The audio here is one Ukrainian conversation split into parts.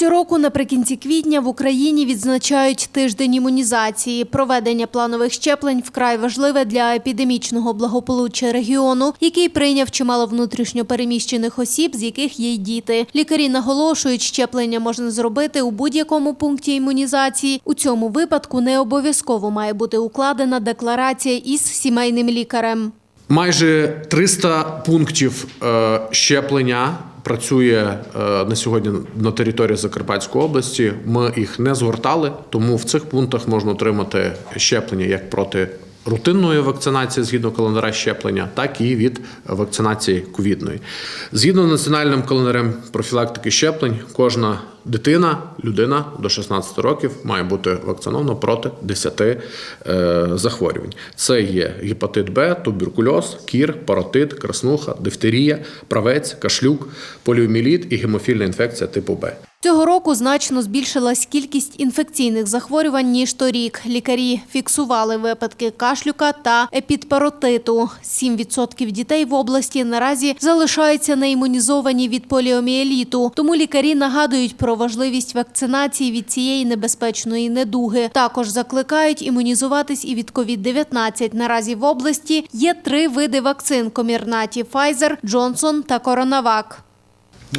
Щороку наприкінці квітня в Україні відзначають тиждень імунізації. Проведення планових щеплень вкрай важливе для епідемічного благополуччя регіону, який прийняв чимало внутрішньопереміщених осіб, з яких є й діти. Лікарі наголошують, щеплення можна зробити у будь-якому пункті імунізації. У цьому випадку не обов'язково має бути укладена декларація із сімейним лікарем. Майже 300 пунктів е, щеплення працює е, на сьогодні на території Закарпатської області. Ми їх не згортали, тому в цих пунктах можна отримати щеплення як проти рутинної вакцинації згідно календаря щеплення, так і від вакцинації ковідної. Згідно з національним календарем профілактики щеплень, кожна дитина, людина до 16 років має бути вакцинована проти 10 е, захворювань. Це є гепатит Б, туберкульоз, кір, паротит, краснуха, дифтерія, правець, кашлюк, поліоміліт і гемофільна інфекція типу Б. Цього року значно збільшилась кількість інфекційних захворювань ніж торік. Лікарі фіксували випадки кашлюка та епідпаротиту. 7% дітей в області наразі залишаються неімунізовані від поліоміеліту. Тому лікарі нагадують про важливість вакцинації від цієї небезпечної недуги. Також закликають імунізуватись і від COVID-19. Наразі в області є три види вакцин: комірнаті Pfizer, Джонсон та Коронавак.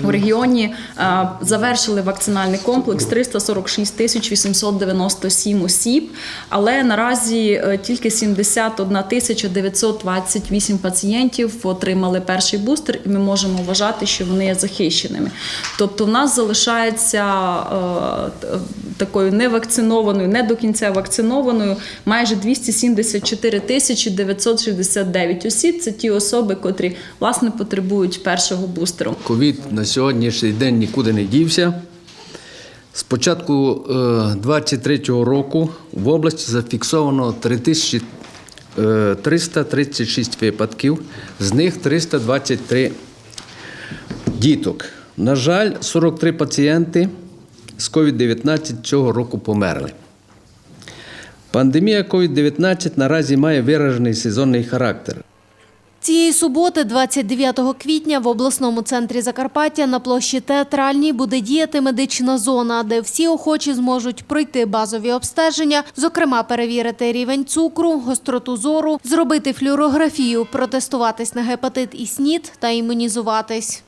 У регіоні е, завершили вакцинальний комплекс 346 тисяч 897 осіб, але наразі е, тільки 71 тисяча 928 пацієнтів отримали перший бустер, і ми можемо вважати, що вони є захищеними. Тобто, в нас залишається е, такою невакцинованою, не до кінця вакцинованою майже 274 тисячі 969 осіб. Це ті особи, котрі власне потребують першого бустеру. Ковід на сьогоднішній день нікуди не дівся. З початку 2023 року в області зафіксовано 3336 випадків, з них 323 діток. На жаль, 43 пацієнти з COVID-19 цього року померли. Пандемія COVID-19 наразі має виражений сезонний характер. Цієї суботи, 29 квітня, в обласному центрі Закарпаття на площі Театральній буде діяти медична зона, де всі охочі зможуть пройти базові обстеження, зокрема перевірити рівень цукру, гостроту зору, зробити флюорографію, протестуватись на гепатит і СНІД та імунізуватись.